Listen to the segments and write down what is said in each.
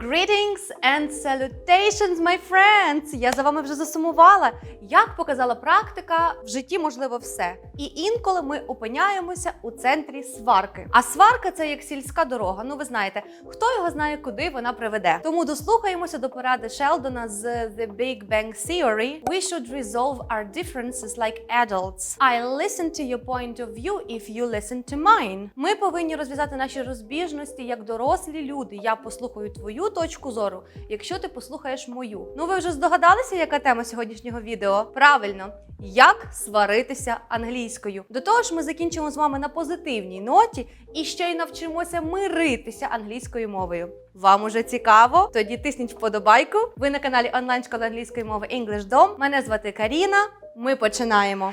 Greetings and salutations, my friends! Я за вами вже засумувала. Як показала практика, в житті можливо все. І інколи ми опиняємося у центрі сварки. А сварка це як сільська дорога. Ну ви знаєте, хто його знає, куди вона приведе. Тому дослухаємося до поради Шелдона з The Big Bang Theory. We should resolve our differences like adults. I listen to your point of view if you listen to mine. Ми повинні розв'язати наші розбіжності як дорослі люди. Я послухаю твою точку зору, якщо ти послухаєш мою. Ну ви вже здогадалися, яка тема сьогоднішнього відео? Правильно, як сваритися англійською. До того ж, ми закінчимо з вами на позитивній ноті і ще й навчимося миритися англійською мовою. Вам уже цікаво? Тоді тисніть вподобайку. Ви на каналі онлайн школи англійської мови English Dom. Мене звати Каріна. Ми починаємо.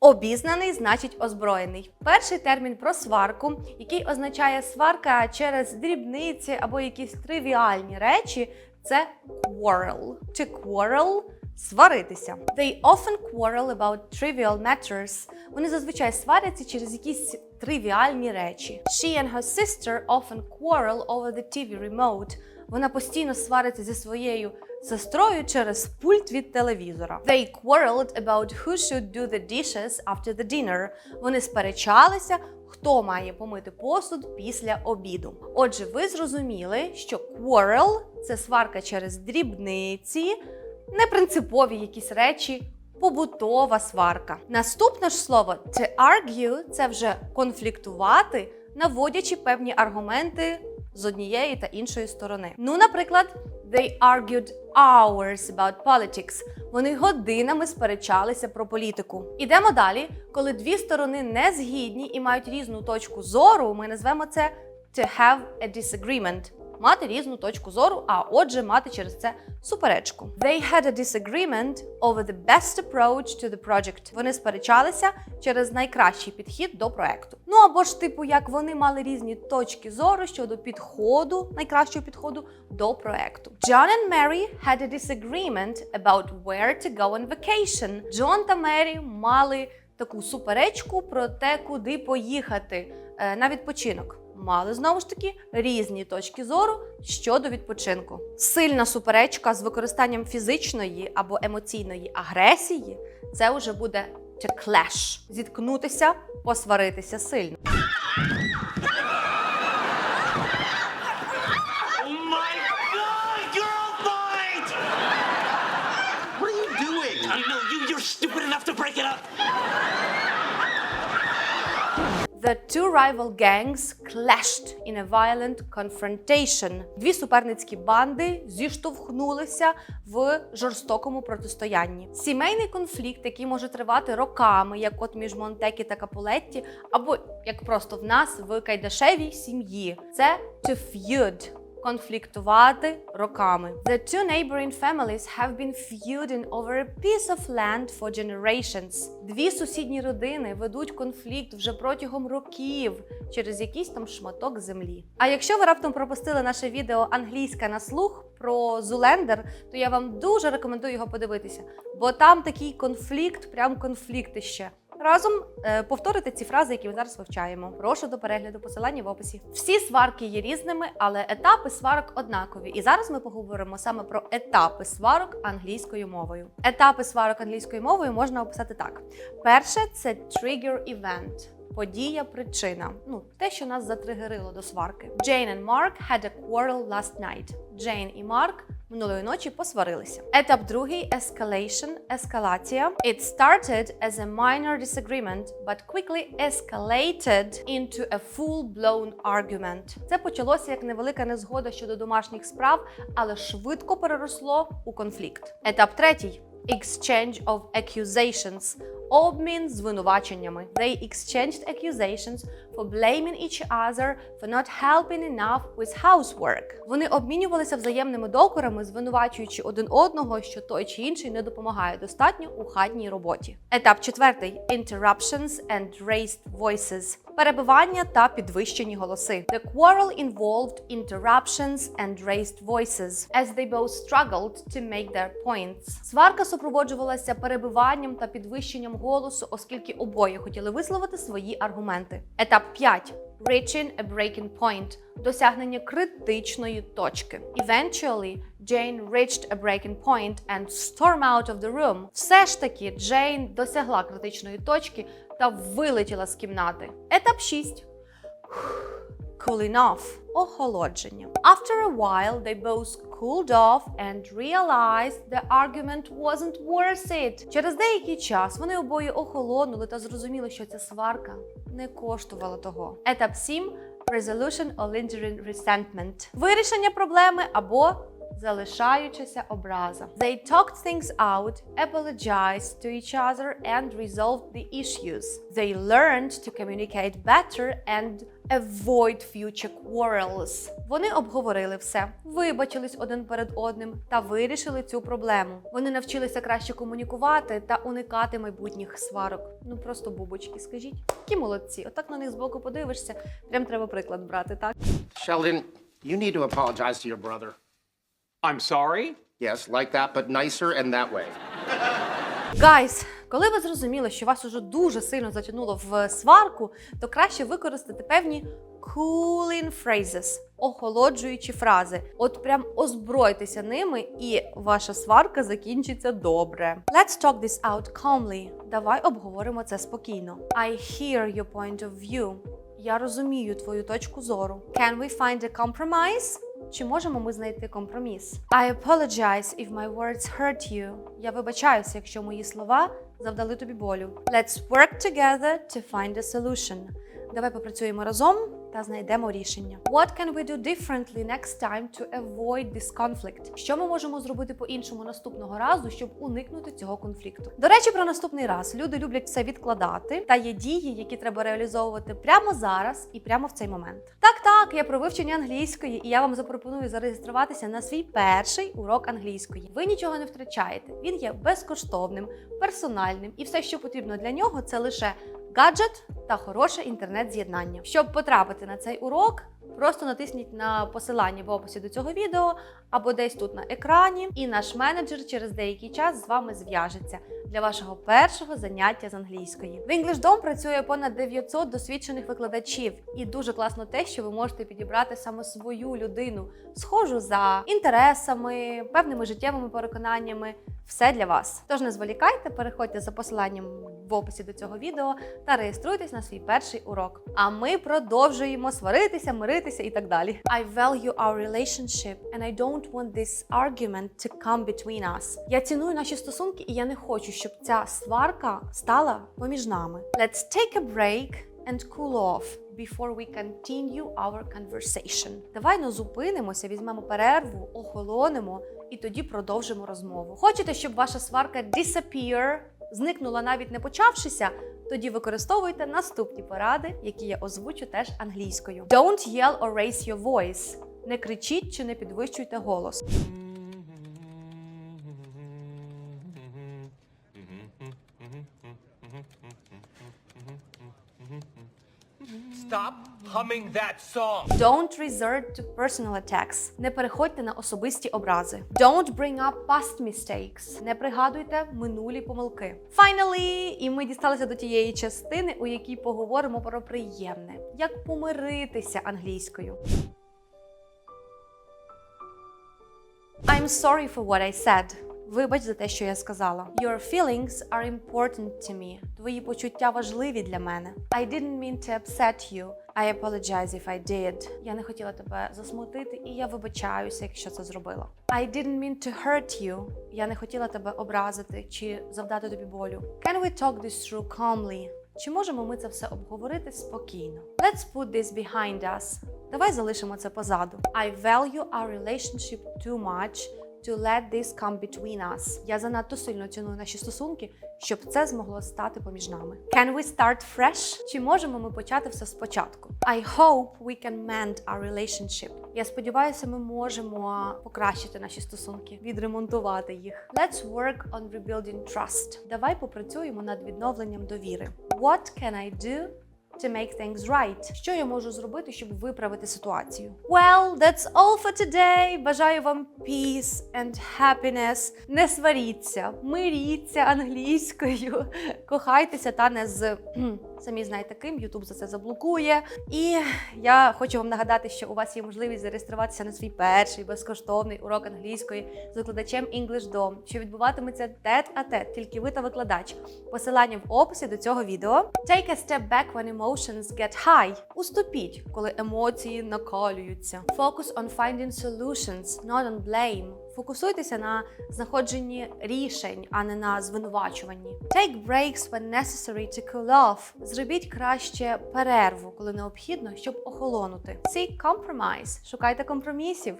Обізнаний значить озброєний. Перший термін про сварку, який означає сварка через дрібниці або якісь тривіальні речі, це quarrel. Чи quarrel – сваритися. They often quarrel about trivial matters. Вони зазвичай сваряться через якісь тривіальні речі. She and her sister often quarrel over the TV remote. Вона постійно свариться зі своєю сестрою через пульт від телевізора. They quarreled about who should do the dishes after the dinner. Вони сперечалися, хто має помити посуд після обіду. Отже, ви зрозуміли, що quarrel – це сварка через дрібниці, непринципові якісь речі. Побутова сварка. Наступне ж слово to argue – це вже конфліктувати, наводячи певні аргументи з однієї та іншої сторони. Ну, наприклад, they argued hours about politics. Вони годинами сперечалися про політику. Ідемо далі. Коли дві сторони не згідні і мають різну точку зору, ми назвемо це to have a disagreement. Мати різну точку зору, а отже, мати через це суперечку. They had a disagreement over the best approach to the project. Вони сперечалися через найкращий підхід до проекту. Ну або ж, типу, як вони мали різні точки зору щодо підходу, найкращого підходу до проекту. John and Mary had a disagreement about where to go on vacation. Джон та Мері мали таку суперечку про те, куди поїхати е, на відпочинок. Мали знову ж таки різні точки зору щодо відпочинку. Сильна суперечка з використанням фізичної або емоційної агресії це вже буде to clash. зіткнутися, посваритися сильно. Oh my god, girl fight! What are you doing? I know you, you're stupid enough to break it up. The two rival gangs clashed in a violent confrontation. Дві суперницькі банди зіштовхнулися в жорстокому протистоянні. Сімейний конфлікт, який може тривати роками, як от між Монтекі та Капулетті, або як просто в нас в Кайдашевій сім'ї. Це to feud конфліктувати роками. The two neighboring families have been feuding over a piece of land for generations. Дві сусідні родини ведуть конфлікт вже протягом років через якийсь там шматок землі. А якщо ви раптом пропустили наше відео англійська на слух про Зулендер, то я вам дуже рекомендую його подивитися, бо там такий конфлікт, прям конфліктище. Разом е, повторити ці фрази, які ми зараз вивчаємо. Прошу до перегляду посилання в описі. Всі сварки є різними, але етапи сварок однакові. І зараз ми поговоримо саме про етапи сварок англійською мовою. Етапи сварок англійською мовою можна описати так: перше це trigger event. Подія, причина. Ну, те, що нас затригерило до сварки. Jane and Mark had a quarrel last night. Джейн і Марк минулої ночі посварилися. Етап другий escalation, ескалація. It started as a minor disagreement, but quickly escalated into a full-blown argument. Це почалося як невелика незгода щодо домашніх справ, але швидко переросло у конфлікт. Етап третій exchange of accusations. Обмін звинуваченнями. They exchanged accusations for blaming each other for not helping enough with housework. Вони обмінювалися взаємними докорами, звинувачуючи один одного, що той чи інший не допомагає достатньо у хатній роботі. Етап четвертий interruptions and raised voices. Перебивання та підвищені голоси. The quarrel involved interruptions and raised voices, as they both struggled to make their points. Сварка супроводжувалася перебиванням та підвищенням голосу, оскільки обоє хотіли висловити свої аргументи. Етап 5. reaching a breaking point – досягнення критичної точки. Eventually, Jane reached a breaking point and stormed out of the room. Все ж таки, Джейн досягла критичної точки та вилетіла з кімнати. Етап 6. Cooling off – охолодження. After a while, they both cooled off and realized the argument wasn't worth it. Через деякий час вони обоє охолонули та зрозуміли, що ця сварка не коштувала того. Етап 7 – resolution or lingering resentment – вирішення проблеми або залишаючася образа. They talked things out, apologized to each other and resolved the issues. They learned to communicate better and avoid future quarrels. Вони обговорили все, вибачились один перед одним та вирішили цю проблему. Вони навчилися краще комунікувати та уникати майбутніх сварок. Ну просто бубочки, скажіть. Які молодці. Отак на них збоку подивишся. Прям треба приклад брати, так? Sheldon, you need to apologize to your brother. I'm sorry? Yes, like that, but nicer and that way. Гайс, коли ви зрозуміли, що вас уже дуже сильно затягнуло в сварку, то краще використати певні cooling phrases, охолоджуючі фрази. От прям озбройтеся ними, і ваша сварка закінчиться добре. Let's talk this out calmly. Давай обговоримо це спокійно. I hear your point of view. Я розумію твою точку зору. Can we find a compromise? Чи можемо ми знайти компроміс? I apologize if my words hurt you. Я вибачаюся, якщо мої слова завдали тобі болю. Let's work together to find a solution. Давай попрацюємо разом та знайдемо рішення. What can we do differently next time to avoid this conflict? Що ми можемо зробити по-іншому наступного разу, щоб уникнути цього конфлікту? До речі, про наступний раз люди люблять все відкладати, та є дії, які треба реалізовувати прямо зараз і прямо в цей момент. Так, так, я про вивчення англійської, і я вам запропоную зареєструватися на свій перший урок англійської. Ви нічого не втрачаєте. Він є безкоштовним, персональним, і все, що потрібно для нього, це лише гаджет та хороше інтернет-з'єднання. Щоб потрапити на цей урок, просто натисніть на посилання в описі до цього відео або десь тут на екрані, і наш менеджер через деякий час з вами зв'яжеться для вашого першого заняття з англійської. В EnglishDom працює понад 900 досвідчених викладачів, і дуже класно те, що ви можете підібрати саме свою людину, схожу за інтересами, певними життєвими переконаннями. Все для вас. Тож не зволікайте, переходьте за посиланням в описі до цього відео та реєструйтесь на свій перший урок. А ми продовжуємо сваритися, миритися і так далі. I value our relationship and I don't want this argument to come between us. Я ціную наші стосунки, і я не хочу, щоб ця сварка стала поміж нами. Let's take a break and cool off before we continue our conversation. Давай ну зупинимося, візьмемо перерву, охолонемо і тоді продовжимо розмову. Хочете, щоб ваша сварка disappear, зникнула навіть не почавшися? Тоді використовуйте наступні поради, які я озвучу теж англійською. Don't yell or raise your voice. Не кричіть чи не підвищуйте голос. Stop humming that song. Don't resort to personal attacks. Не переходьте на особисті образи. Don't bring up past mistakes. Не пригадуйте минулі помилки. Finally, і ми дісталися до тієї частини, у якій поговоримо про приємне, як помиритися англійською. I'm sorry for what I said. Вибач за те, що я сказала. Your feelings are important to me. Твої почуття важливі для мене. I didn't mean to upset you. I apologize if I did. Я не хотіла тебе засмутити, і я вибачаюся, якщо це зробила. I didn't mean to hurt you. Я не хотіла тебе образити чи завдати тобі болю. Can we talk this through calmly? Чи можемо ми це все обговорити спокійно? Let's put this behind us. Давай залишимо це позаду. I value our relationship too much to let this come between us. Я занадто сильно ціную наші стосунки, щоб це змогло стати поміж нами. Can we start fresh? Чи можемо ми почати все спочатку? I hope we can mend our relationship. Я сподіваюся, ми можемо покращити наші стосунки, відремонтувати їх. Let's work on rebuilding trust. Давай попрацюємо над відновленням довіри. What can I do to make things right. Що я можу зробити, щоб виправити ситуацію? Well, that's all for today. Бажаю вам peace and happiness. Не сваріться, миріться англійською, кохайтеся та не з Самі знаєте ким, YouTube за це заблокує. І я хочу вам нагадати, що у вас є можливість зареєструватися на свій перший безкоштовний урок англійської з викладачем English Dom, що відбуватиметься тет а тет, тільки ви та викладач. Посилання в описі до цього відео. Take a step back when emotions get high. Уступіть, коли емоції накалюються. Focus on finding solutions, not on blame. Фокусуйтеся на знаходженні рішень, а не на звинувачуванні. Take breaks when necessary to cool off. Зробіть краще перерву, коли необхідно, щоб охолонути. Seek compromise. Шукайте компромісів.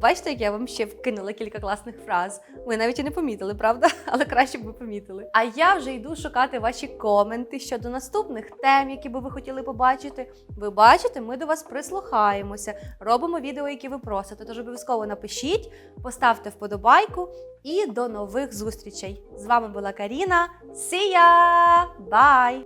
Бачите, як я вам ще вкинула кілька класних фраз. Ви навіть і не помітили, правда? Але краще б ви помітили. А я вже йду шукати ваші коменти щодо наступних тем, які би ви хотіли побачити. Ви бачите, ми до вас прислухаємося, робимо відео, які ви просите. Тож обов'язково напишіть, поставте вподобайку і до нових зустрічей. З вами була Каріна. See ya! Bye!